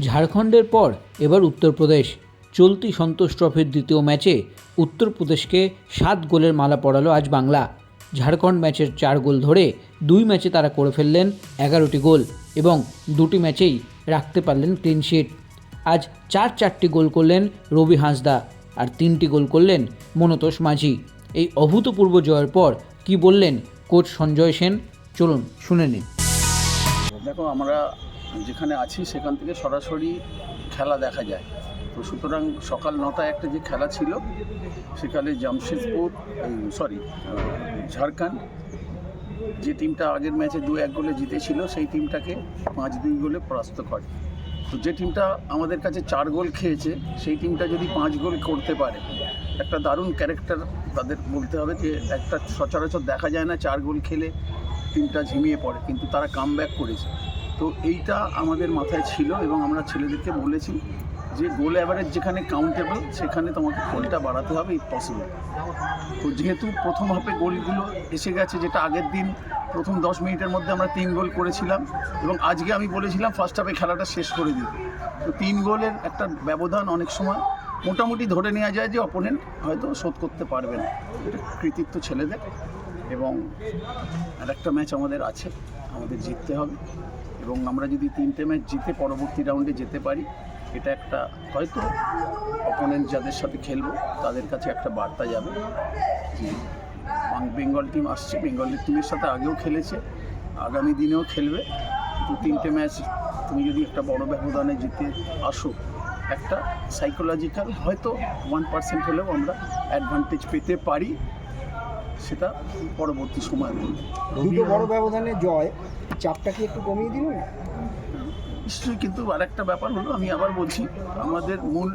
ঝাড়খণ্ডের পর এবার উত্তরপ্রদেশ। চলতি সন্তোষ ট্রফির দ্বিতীয় ম্যাচে উত্তরপ্রদেশকে সাত গোলের মালা পড়ালো আজ বাংলা। ঝাড়খণ্ড ম্যাচের চার গোল ধরে দুই ম্যাচে তারা করে ফেললেন এগারোটি গোল এবং দুটি ম্যাচেই রাখতে পারলেন ক্লিনশিট আজ চার চারটি গোল করলেন রবি হাঁসদা আর তিনটি গোল করলেন মনতোষ মাঝি। এই অভূতপূর্ব জয়ের পর কি বললেন কোচ সঞ্জয় সেন? চলুন শুনে নিন। দেখো, আমরা যেখানে আছি সেখান থেকে সরাসরি খেলা দেখা যায়। তো সুতরাং সকাল নটায় একটা যে খেলা ছিল, সেখানে জামশেদপুর সরি ঝাড়খণ্ড, যে টিমটা আগের ম্যাচে দু এক গোলে জিতেছিল, সেই টিমটাকে পাঁচ দুই গোলে পরাস্ত করে। তো যে টিমটা আমাদের কাছে চার গোল খেয়েছে, সেই টিমটা যদি পাঁচ গোল করতে পারে, একটা দারুণ ক্যারেক্টার তাদের বলতে হবে যে, একটা সচরাচর দেখা যায় না চার গোল খেলে টিমটা ঝিমিয়ে পড়ে, কিন্তু তারা কাম করেছে। তো এইটা আমাদের মাথায় ছিল এবং আমরা ছেলেদেরকে বলেছি যে গোল অ্যাভারেজ যেখানে কাউন্টেবল সেখানে তোমাকে গোলটা বাড়াতে হবে ইফ পসিবল তো যেহেতু প্রথম হাফে গোলগুলো এসে গেছে, যেটা আগের দিন প্রথম দশ মিনিটের মধ্যে আমরা তিন গোল করেছিলাম এবং আজকে আমি বলেছিলাম ফার্স্ট হাফে খেলাটা শেষ করে দিতে। তো তিন গোলের একটা ব্যবধান অনেক সময় মোটামুটি ধরে নেওয়া যায় যে অপোনেন্ট হয়তো শোধ করতে পারবে না। এটা কৃতিত্ব ছেলেদের এবং আর একটা ম্যাচ আমাদের আছে। আমাদের জিততে হবে। এবং আমরা যদি তিনটে ম্যাচ জিতে পরবর্তী রাউন্ডে যেতে পারি, এটা একটা হয়তো অপোনেন্ট যাদের সাথে খেলব, তাদের কাছে একটা বার্তা যাবে যে বেঙ্গল টিম আসছে। বেঙ্গল টিমের সাথে আগেও খেলেছে, আগামী দিনেও খেলবে। দু তিনটে ম্যাচ তুমি যদি একটা বড় ব্যবধানে জিতে আসো, একটা সাইকোলজিক্যাল হয়তো ওয়ান পার্সেন্ট হলেও আমরা অ্যাডভান্টেজ পেতে পারি। সেটা পরবর্তী সময় বলব। দুটো বড় ব্যবধানে জয়। চাপটা কি একটু কমিয়ে দিল? নিশ্চয়ই কিন্তু আরেকটা ব্যাপার হলো আমি আবার বলছি আমাদের মূল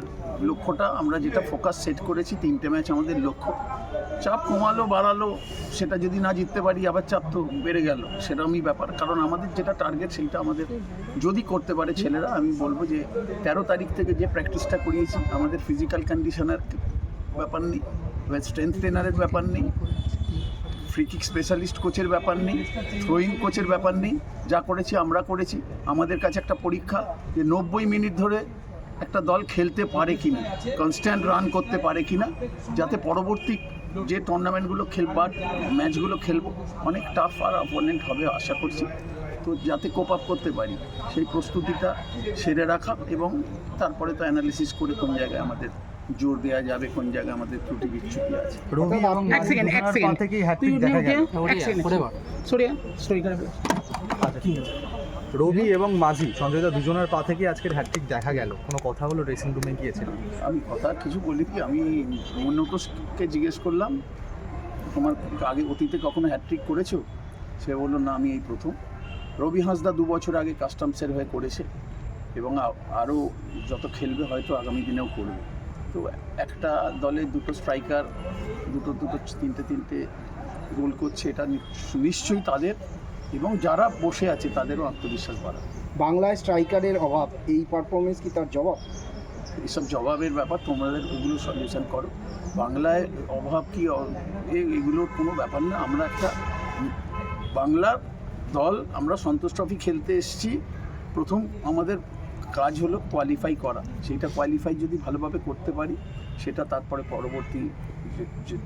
লক্ষ্যটা আমরা যেটা ফোকাস সেট করেছি তিনটে ম্যাচ আমাদের লক্ষ্য। চাপ কমালো বাড়ালো সেটা যদি না জিততে পারি আবার চাপ তো বেড়ে গেল। সেটা আমি ব্যাপার। কারণ আমাদের যেটা টার্গেট সেইটা আমাদের যদি করতে পারে ছেলেরা আমি বলব যে তেরো তারিখ থেকে যে প্র্যাকটিসটা করিয়েছি আমাদের ফিজিক্যাল কন্ডিশনের ব্যাপার নেই স্ট্রেংথ ট্রেনারের ব্যাপার নেই ফ্রি কিক স্পেশালিস্ট কোচের ব্যাপার নেই থ্রোইং কোচের ব্যাপার নেই, যা করেছি আমরা করেছি। আমাদের কাছে একটা পরীক্ষা যে নব্বই মিনিট ধরে একটা দল খেলতে পারে কি না কনস্ট্যান্ট রান করতে পারে কি না যাতে পরবর্তী যে টুর্নামেন্টগুলো খেলবার ম্যাচগুলো খেলব, অনেক টাফ আর অপোনেন্ট হবে আশা করছি। তো যাতে কোপ আপ করতে পারি, সেই প্রস্তুতিটা সেরে রাখা এবং তারপরে তো অ্যানালিসিস করে কোন জায়গায় আমাদের জোর দেওয়া যাবে কোন জায়গায় আমাদের ত্রুটি বিচ্ছুতি আছে। রবি এবং এক মাঝি এক দুজনের পা থেকেই তুই হ্যাট্রিক দেখা গেল এক সেকেন্ড সরিয়া সরি রবি এবং মাঝি সঞ্জয় দা দুজনের পা থেকে আজকের হ্যাট্রিক দেখা গেল? কোনো কথা হলো ড্রেসিং রুমে গিয়েছিলাম আমি কথা কিছু বলি কি আমি মনোটোসকে জিজ্ঞেস করলাম তোমার আগে অতীতে কখনো হ্যাট্রিক করেছ? সে বলল না আমি এই প্রথম। রবি হাঁসদা দু বছর আগে কাস্টমসের হয়ে করেছে এবং আরও যত খেলবে হয়তো আগামী দিনেও করবে। তো একটা দলে দুটো স্ট্রাইকার দুটো দুটো তিনটে তিনটে গোল করছে এটা নিশ্চয়ই তাদের এবং যারা বসে আছে তাদেরও আত্মবিশ্বাস বাড়াবে। বাংলায় স্ট্রাইকারের অভাব এই পারফরমেন্স কি তার জবাব? এসব জবাবের ব্যাপার তোমাদের ওগুলো সলিউশন করো। বাংলায় অভাব কি এগুলোর কোনো ব্যাপার না। আমরা একটা বাংলার দল আমরা সন্তোষ ট্রফি খেলতে এসেছি। প্রথম আমাদের কাজ হলো কোয়ালিফাই করা। সেইটা কোয়ালিফাই যদি ভালোভাবে করতে পারি সেটা তারপরে পরবর্তী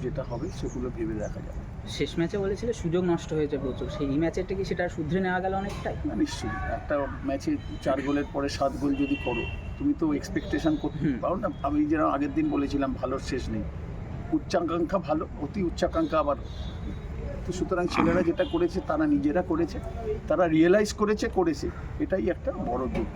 যেটা হবে সেগুলো ভেবে দেখা যাবে। শেষ ম্যাচে বলেছিল সুযোগ নষ্ট হয়েছে প্রচুর। সেই ম্যাচেরটা কি সেটা শুধরে নেওয়া গেল অনেকটাই? না নিশ্চয়ই। একটা ম্যাচে চার গোলের পরে সাত গোল যদি করো তুমি তো এক্সপেকটেশন করতে পারো না? আমি যেরকম আগের দিন বলেছিলাম ভালোর শেষ নেই। উচ্চাকাঙ্ক্ষা ভালো অতি উচ্চাকাঙ্ক্ষা আবার। তো সুতরাং ছেলেরা যেটা করেছে তারা নিজেরা করেছে। তারা রিয়েলাইজ করেছে করেছে। এটাই একটা বড় দিক